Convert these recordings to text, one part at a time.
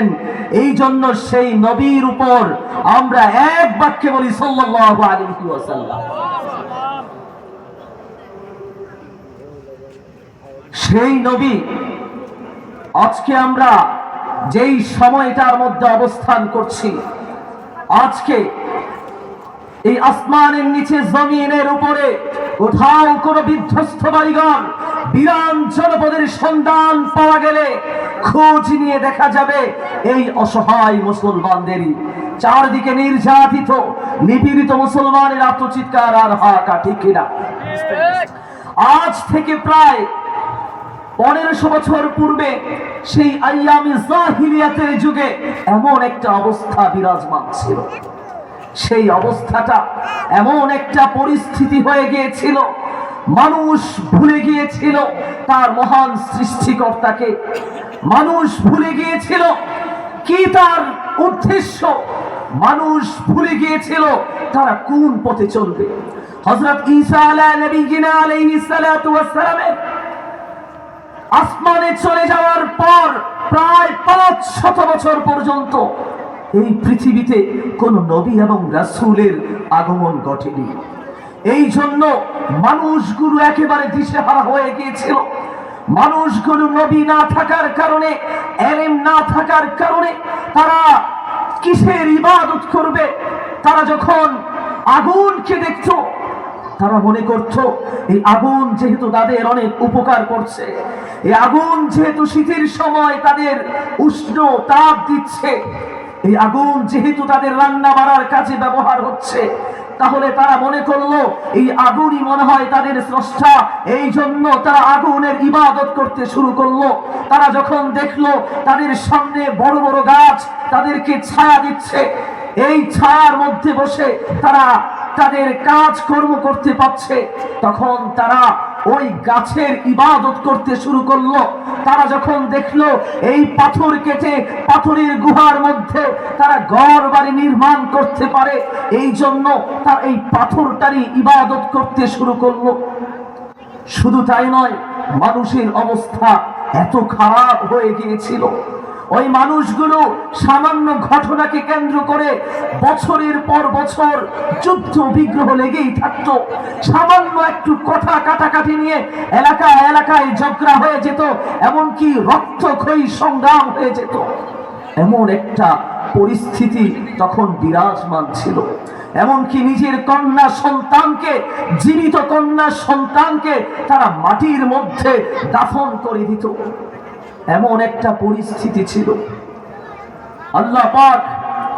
দিয়েছেন এই জন্য সেই নবীর উপর আমরা এক বাক্যে বলি, সাল্লাল্লাহু সেই নবী, আজকে আমরা যেই সময়টার মধ্যে অবস্থান করছি, আজকে এই আসমানের নিচে, জমিনের উপরে, কোথাও কোনো বিধ্বস্ত বাড়িঘর বিরান জনপদের সন্ধান পাওয়া গেলে খোঁজ নিয়ে দেখা যাবে এই অসহায় মুসলমানদেরই। চারদিকে নির্যাতিত, নিপীড়িত মুসলমানের আত্মচিৎকার আর হাকা ঠিক কিনা আজ থেকে প্রায় পনেরোশো বছর পূর্বে সেই আইয়ামি জাহিলিয়াতের যুগে এমন একটা অবস্থা বিরাজমান ছিল। সেই অবস্থাটা এমন একটা পরিস্থিতি হয়ে গিয়েছিল মানুষ ভুলে গিয়েছিল তার মহান সৃষ্টিকর্তাকে। মানুষ ভুলে গিয়েছিল কি তার উদ্দেশ্য। মানুষ ভুলে গিয়েছিল তারা কোন পথে চলবে। হযরত ঈসা আলা নবীনা সালাতু ওয়াস আসমানে চলে যাওয়ার পর প্রায় পাঁচ শত বছর পর্যন্ত এই পৃথিবীতে কোন নবী এবং রাসূলের আগমন ঘটেনি। এই জন্য মানুষগুলো একেবারে দিশেহারা হয়ে গিয়েছিল। মানুষগুলো নবী না থাকার কারণে, এলেম না থাকার কারণে তারা কিসের ইবাদত করবে? তারা যখন আগুনকে দেখতো, তারা মনে করত, এই আগুন যেহেতু তাদের অনেক উপকার করছে, এই আগুন যেহেতু শীতের সময় তাদের উষ্ণ তাপ দিচ্ছে, এই আগুন যেহেতু তাদের রান্না বাড়ার কাজে ব্যবহার হচ্ছে তাহলে তারা মনে করল, এই আগুনই মনে হয় তাদের স্রষ্টা। এই জন্য তারা আগুনের ইবাদত করতে শুরু করল। তারা যখন দেখল তাদের সামনে বড় বড় গাছ তাদেরকে ছায়া দিচ্ছে, এই ছায়ার মধ্যে বসে তারা তাদের কাজ কর্ম করতে পারছে। তখন তারা ওই গাছের ইবাদত করতে শুরু করল। তারা যখন দেখল, এই পাথর কেটে পাথরের গুহার মধ্যে তারা ঘর বাড়ি নির্মাণ করতে পারে, এই জন্য তার এই পাথরটারই ইবাদত করতে শুরু করল। শুধু তাই নয়, মানুষের অবস্থা এত খারাপ হয়ে গিয়েছিল। ওই মানুষগুলো সামান্য ঘটনাকে কেন্দ্র করে বছরের পর বছর যুদ্ধ বিগ্রহ লেগেই থাকতো। সামান্য একটু কথা কাটাকাটি নিয়ে এলাকা এলাকায় ঝগড়া হয়ে যেত, এমনকি রক্তক্ষয়ী সংগ্রাম হয়ে যেত। এমন একটা পরিস্থিতি তখন বিরাজমান ছিল। এমনকি নিজের কন্যা সন্তানকে, জীবিত কন্যা সন্তানকে তারা মাটির মধ্যে দাফন করে দিত। এমন একটা পরিস্থিতি ছিল আল্লাহ পাক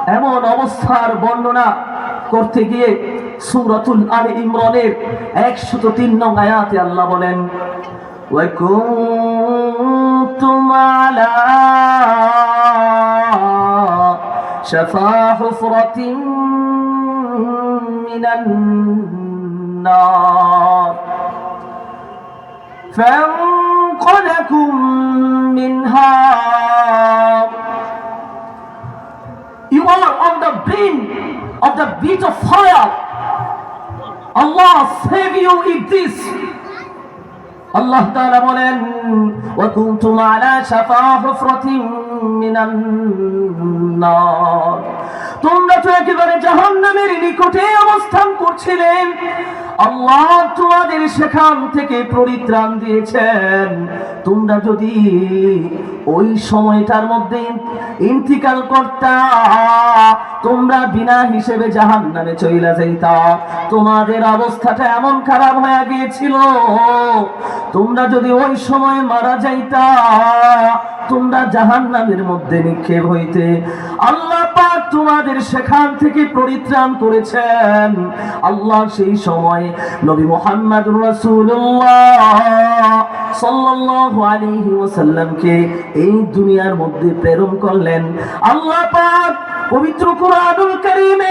এমন অবস্থার বর্ণনা করতে গিয়ে সুরতুল আল ইমরানের একশত তিন নং আয়াতে আল্লাহ বলেন وكنتم على شفا حفرة من النار فانقذكم منها You are on the brink of the beach of fire. Allah save you in this. আল্লাহ তাআলা বলেন وكنتم على شفا حفرة من النار তোমরা তো একেবারে জাহান্নামের নিকটে অবস্থান করছিলেন আল্লাহ তোমাদের সেখান থেকে পরিত্রাণ দিয়েছেন। তোমরা যদি ওই সময়টার মধ্যে ইন্তিকাল করতা, তোমরা বিনা হিসেবে জাহান নামে চইলা যাইতা। তোমাদের অবস্থাটা এমন খারাপ হয়ে গিয়েছিল। তোমরা যদি ওই সময় মারা যাইতা তোমরা জাহান নামের মধ্যে নিক্ষেপ হইতে আল্লাহ পাক তোমাদের সেখান থেকে পরিত্রাণ করেছেন। আল্লাহ সেই সময় নবী মোহাম্মদ সাল্লাল্লাহু আলাইহি ওয়াসাল্লামকে এই দুনিয়ার মধ্যে প্রেরণ করলেন। আল্লাহ পাক পবিত্র কোরআনুল কারীমের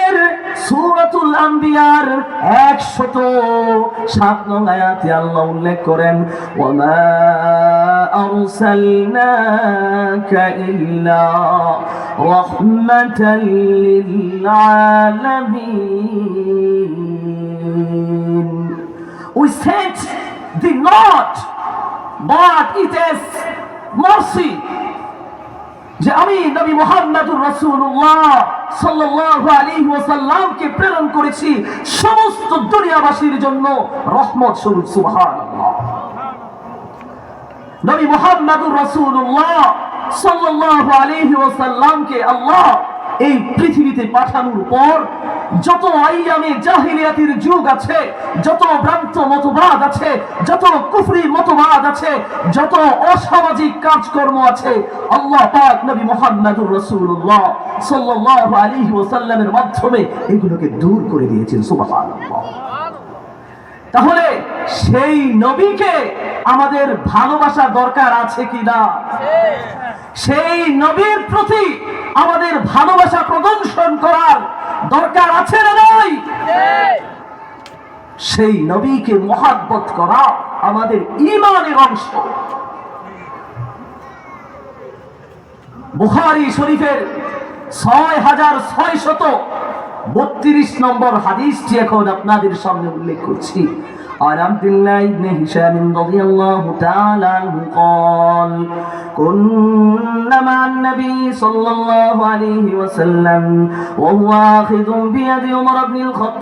আম্বিয়ার 107 নং আয়াতে আল্লাহ উল্লেখ করেন ওয়ামা আরসালনাকা ইল্লা রাহমাতাল লিল আলামিন We not, but it is mercy. যে আমি নবী মোহাম্মদুর রাসূলুল্লাহ সাল্লাল্লাহু আলাইহি ওয়াসাল্লামকে প্রেরণ করেছি সমস্ত দুনিয়াবাসীর জন্য রহমত স্বরূপ, সুবহানাল্লাহ। নবী মোহাম্মদুর রাসূলুল্লাহ সাল্লাল্লাহু আলাইহি ওয়াসাল্লামকে আল্লাহ এই পৃথিবীতে পাঠানোর পর যত আইয়ামে জাহিলিয়াতির যুগ আছে, যত ভ্রান্ত মতবাদ আছে, যত কুফরি মতবাদ আছে, যত অসামাজিক কাজকর্ম আছে, আল্লাহ পাক নবী মুহাম্মদুর রাসূলুল্লাহ সাল্লাল্লাহু আলাইহি ওয়াসাল্লামের মাধ্যমে এগুলোকে দূর করে দিয়েছেন, সুবহানাল্লাহ। তাহলে সেই নবীকে আমাদের ভালোবাসা দরকার আছে কি না সেই নবীর প্রতি আমাদের ভালোবাসা প্রদর্শন করার দরকার আছে না নাই? সেই নবীকে মহাব্বত করা আমাদের ইমানের অংশ। বুহারি শরীফের ছয় হাজার ছয় শত বত্রিশ নম্বর হাদিসটি এখন আপনাদের সামনে উল্লেখ করছি। عن عبد الله بن هشام رضي الله تعالى عنه قال كنا مع النبي صلى الله عليه وسلم وهو آخذ بيد عمر بن الخطاب